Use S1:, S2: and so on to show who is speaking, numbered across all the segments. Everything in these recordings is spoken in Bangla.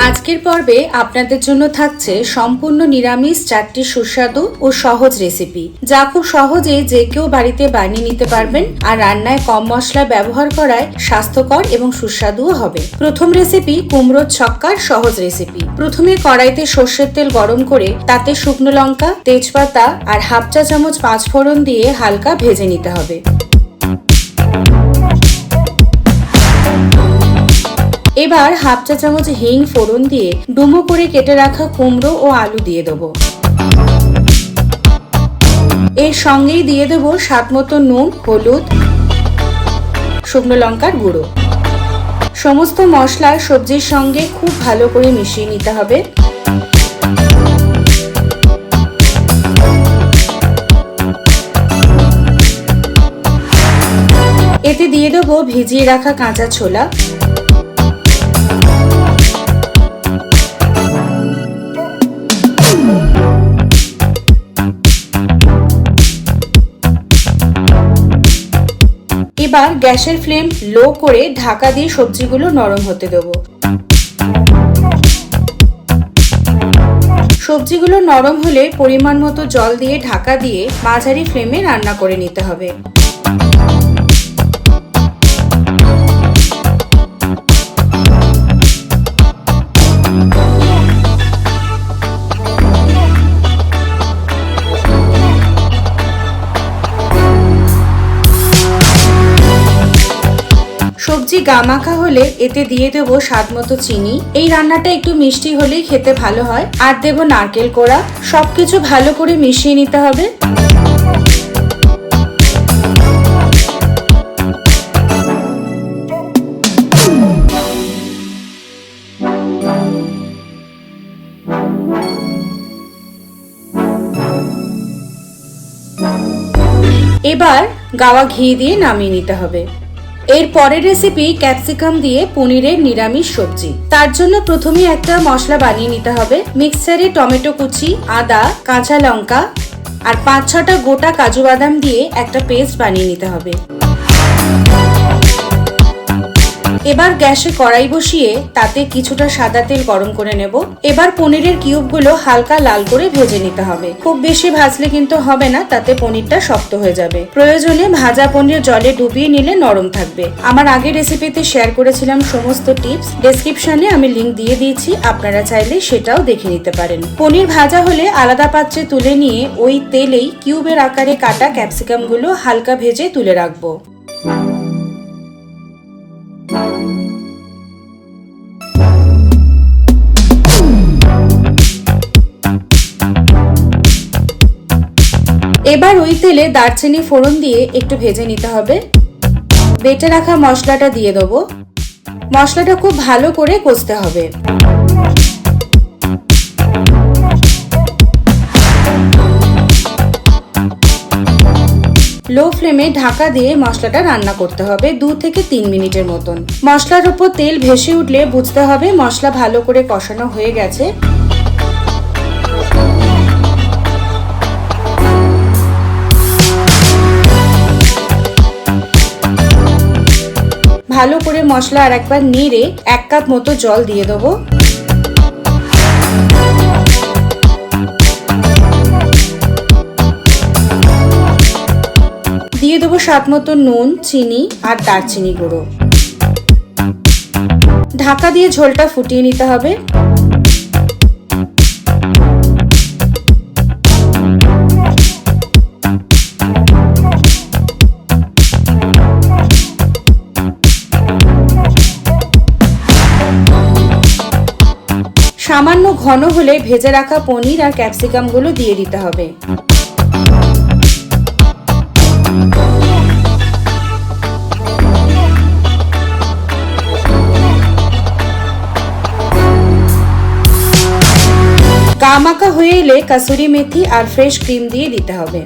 S1: আজকের পর্বে আপনাদের জন্য থাকছে সম্পূর্ণ নিরামিষ চারটি সুস্বাদু ও সহজ রেসিপি। যা খুব সহজে যে কেউ বাড়িতে বানিয়ে নিতে পারবেন আর রান্নায় কম মশলা ব্যবহার করায় স্বাস্থ্যকর এবং সুস্বাদুও হবে। প্রথম রেসিপি কুমড়োর ছক্কার সহজ রেসিপি। প্রথমে কড়াইতে সর্ষের তেল গরম করে তাতে শুকনো লঙ্কা, তেজপাতা আর হাফ চা চামচ পাঁচ ফোড়ন দিয়ে হালকা ভেজে নিতে হবে। এবার হাফ চা চামচ হিং ফোড়ন দিয়ে ডুমো করে কেটে রাখা কুমড়ো ও আলু দিয়ে দেবো। এর সঙ্গেই দিয়ে দেবো স্বাদ মতো নুন, হলুদ, শুকনো লঙ্কার গুঁড়ো। সমস্ত মশলা সবজির সঙ্গে খুব ভালো করে মিশিয়ে নিতে হবে। এতে দিয়ে দেবো ভিজিয়ে রাখা কাঁচা ছোলা। এবার গ্যাসের ফ্লেম লো করে ঢাকা দিয়ে সবজিগুলো নরম হতে দেবো। সবজিগুলো নরম হলে পরিমাণ মতো জল দিয়ে ঢাকা দিয়ে মাঝারি ফ্লেমে রান্না করে নিতে হবে। সবজি গামাখা হলে এতে দিয়ে দেব স্বাদ মতো চিনি। এই রান্নাটা একটু মিষ্টি হলেই খেতে ভালো হয়। আর দেব নারকেল কোড়া। সবকিছু ভালো করে মিশিয়ে নিতে হবে। এবার গাওয়া ঘি দিয়ে নামিয়ে নিতে হবে। এর পরের রেসিপি ক্যাপসিকাম দিয়ে পনিরের নিরামিষ সবজি। তার জন্য প্রথমে একটা মশলা বানিয়ে নিতে হবে। মিক্সারে টমেটো কুচি, আদা, কাঁচা লঙ্কা আর পাঁচ ছটা গোটা কাজু বাদাম দিয়ে একটা পেস্ট বানিয়ে নিতে হবে। এবার গ্যাসে কড়াই বসিয়ে তাতে কিছুটা সাদা তেল গরম করে নেব। এবার পনিরের কিউবগুলো হালকা লাল করে ভেজে নিতে হবে। খুব বেশি ভাজলে কিন্তু হবে না, তাতে পনিরটা শক্ত হয়ে যাবে। প্রয়োজনে ভাজা পনির জলে ডুবিয়ে নিলে নরম থাকবে। আমার আগের রেসিপিতে শেয়ার করেছিলাম সমস্ত টিপস ডেসক্রিপশনে আমি লিংক দিয়ে দিয়েছি, আপনারা চাইলে সেটাও দেখে নিতে পারেন। পনির ভাজা হলে আলাদা পাত্রে তুলে নিয়ে ওই তেলেই কিউবের আকারে কাটা ক্যাপসিকামগুলো হালকা ভেজে তুলে রাখব। এবার ওই তেলে দারচিনি ফোড়ন দিয়ে একটু ভেজে নিতে হবে। বেটে রাখা মশলাটা দিয়ে দেবো। মশলাটা খুব ভালো করে কষতে হবে। লো ফ্লেমে ঢাকা দিয়ে মশলাটা রান্না করতে হবে দু থেকে তিন মিনিটের মতন। মশলার উপর তেল ভেসে উঠলে বুঝতে হবে মশলা ভালো করে কষানো হয়ে গেছে। ভালো করে মশলা আর একবার নেড়ে এক কাপ মতো জল দিয়ে দেবো। দিয়ে দেবো স্বাদ মতো নুন, চিনি আর দারচিনি গুঁড়ো। ঢাকা দিয়ে ঝোলটা ফুটিয়ে নিতে হবে। সামান্য ঘন হলে ভেজে রাখা পনির আর ক্যাপসিকামগুলো দিয়ে দিতে হবে। গামাকা হয়ে এলে কাসুরি মেথি আর ফ্রেশ ক্রিম দিয়ে দিতে হবে।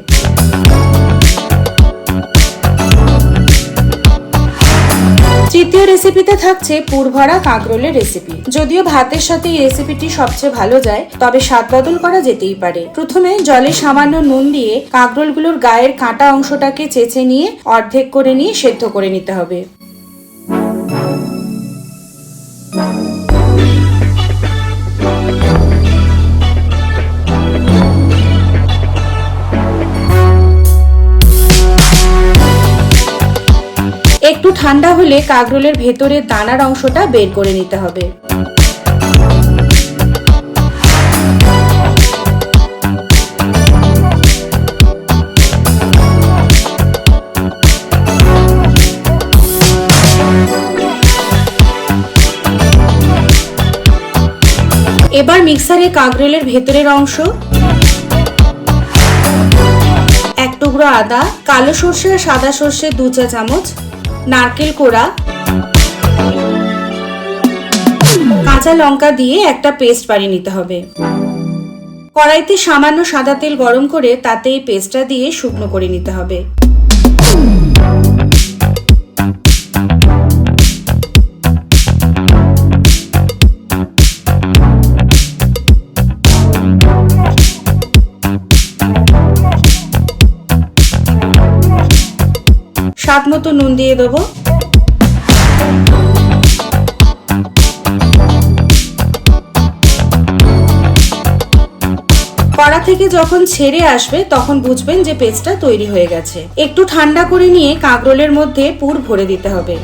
S1: তৃতীয় রেসিপিতে থাকছে পুরভরা কাঁকরোলের রেসিপি যদিও ভাতের সাথে এই রেসিপিটি সবচেয়ে ভালো যায়, তবে স্বাদ বদল করা যেতেই পারে। প্রথমে জলে সামান্য নুন দিয়ে কাঁকরোলগুলোর গায়ের কাঁটা অংশটাকে চেঁচে নিয়ে অর্ধেক করে নিয়ে সেদ্ধ করে নিতে হবে। একটু ঠান্ডা হলে কাগরোলের ভেতরের দানার অংশটা বের করে নিতে হবে। এবার মিক্সারে কাগরেলের ভেতরের অংশ, এক টুকরো আদা, কালো সর্ষে আর সাদা সর্ষে দু চা চামচ নারকেল কোড়া, কাঁচা লঙ্কা দিয়ে একটা পেস্ট বানিয়ে নিতে হবে। কড়াইতে সামান্য সাদা তেল গরম করে তাতে এই পেস্টটা দিয়ে শুকনো করে নিতে হবে। স্বাদ মতো নুন দিয়ে দেবো। কড়া থেকে যখন ছেড়ে আসবে, তখন বুঝবেন যে পেস্টটা তৈরি হয়ে গেছে। একটু ঠান্ডা করে নিয়ে কাঁকরোলের মধ্যে পুর ভরে দিতে হবে।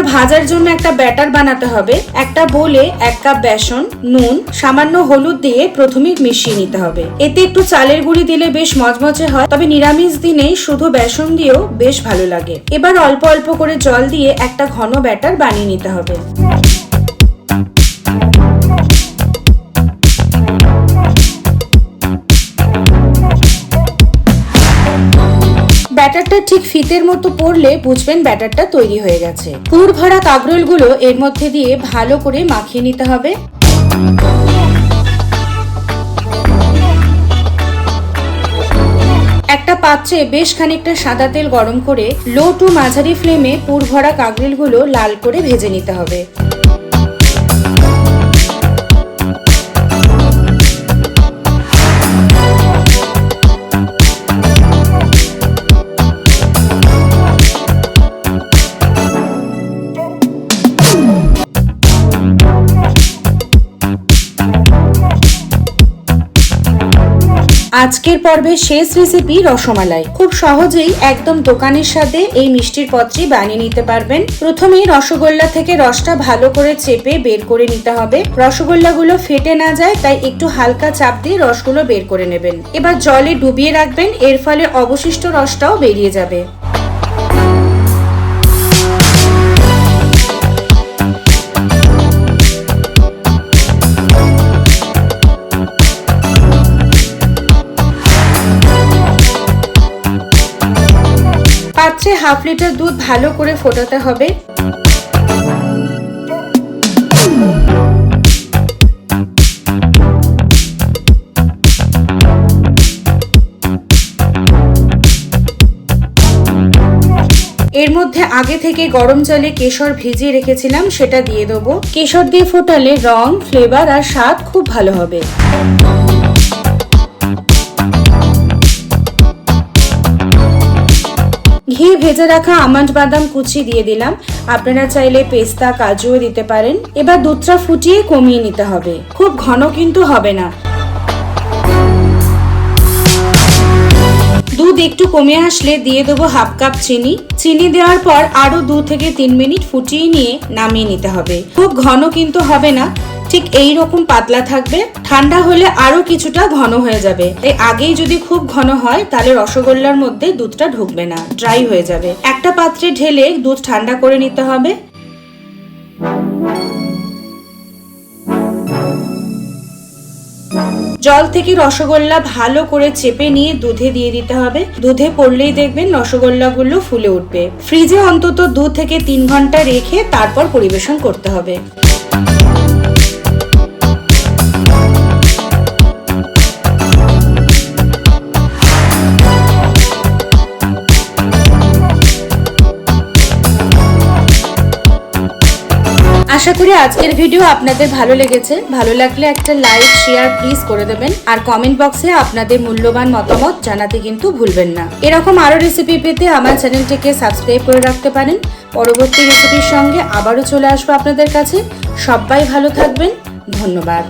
S1: এবার ভাজার জন্য একটা ব্যাটার বানাতে হবে। একটা বোলে এক কাপ বেসন, নুন, সামান্য হলুদ দিয়ে প্রথমে মিশিয়ে নিতে হবে। এতে একটু চালের গুঁড়ি দিলে বেশ মজমজে হয়, তবে নিরামিষ দিনে শুধু বেসন দিয়েও বেশ ভালো লাগে। এবার অল্প অল্প করে জল দিয়ে একটা ঘন ব্যাটার বানিয়ে নিতে হবে। ব্যাটারটা ঠিক ফিতের মতো পড়লে বুঝবেন ব্যাটারটা তৈরি হয়ে গেছে। পুর ভরা কাগরোলগুলো এর মধ্যে দিয়ে ভালো করে মাখিয়ে নিতে হবে। একটা পাত্রে বেশ খানিকটা সাদা তেল গরম করে লো টু মাঝারি ফ্লেমে পুর ভরা কাগরিলগুলো লাল করে ভেজে নিতে হবে। আজকের পর্বে শেষ রেসিপি রসমালাই। খুব সহজেই একদম দোকানের সাথে এই মিষ্টির পত্রী বানিয়ে নিতে পারবেন। প্রথমেই রসগোল্লা থেকে রসটা ভালো করে চেপে বের করে নিতে হবে। রসগোল্লাগুলো ফেটে না যায়, তাই একটু হালকা চাপ দিয়ে রসগুলো বের করে নেবেন। এবার জলে ডুবিয়ে রাখবেন, এর ফলে অবশিষ্ট রসটাও বেরিয়ে যাবে। পাত্রে হাফ লিটার দুধ ভালো করে ফোটাতে হবে। এর মধ্যে আগে থেকে গরম জলে কেশর ভিজিয়ে রেখেছিলাম, সেটা দিয়ে দেবো। কেশর দিয়ে ফোটালে রং ফ্লেভার আর স্বাদ খুব ভালো হবে। ঘি ভেজে রাখা আমন্ড বাদাম কুচি দিয়ে দিলাম। আপনারা চাইলে পেস্তা, কাজুও দিতে পারেন। এবার দুধটা ফুটিয়ে কমিয়ে নিতে হবে। খুব ঘন কিন্তু হবে না। দুধ একটু কমে আসলে দিয়ে দেবো হাফ কাপ চিনি। চিনি দেওয়ার পর আরও দু থেকে তিন মিনিট ফুটিয়ে নিয়ে নামিয়ে নিতে হবে। খুব ঘন কিন্তু হবে না। ঠিক এই রকম পাতলা থাকবে, ঠান্ডা হলে আরও কিছুটা ঘন হয়ে যাবে। তাই আগেই যদি খুব ঘন হয়, তাহলে রসগোল্লার মধ্যে দুধটা ঢুকবে না ড্রাই হয়ে যাবে। একটা পাত্রে ঢেলে দুধ ঠান্ডা করে নিতে হবে। জল থেকে রসগোল্লা ভালো করে চেপে নিয়ে দুধে দিয়ে দিতে হবে। দুধে পড়লেই দেখবেন রসগোল্লাগুলো ফুলে উঠবে। ফ্রিজে অন্তত দু থেকে তিন ঘণ্টা রেখে তারপর পরিবেশন করতে হবে। আশা করি আজকের ভিডিও আপনাদের ভালো লেগেছে। ভালো লাগলে একটা লাইক শেয়ার প্লিজ করে দেবেন। আর কমেন্ট বক্সে আপনাদের মূল্যবান মতামত জানাতে কিন্তু ভুলবেন না। এরকম আরও রেসিপি পেতে আমার চ্যানেলটিকে সাবস্ক্রাইব করে রাখতে পারেন। পরবর্তী রেসিপির সঙ্গে আবারও চলে আসব আপনাদের কাছে। সবাই ভালো থাকবেন। ধন্যবাদ।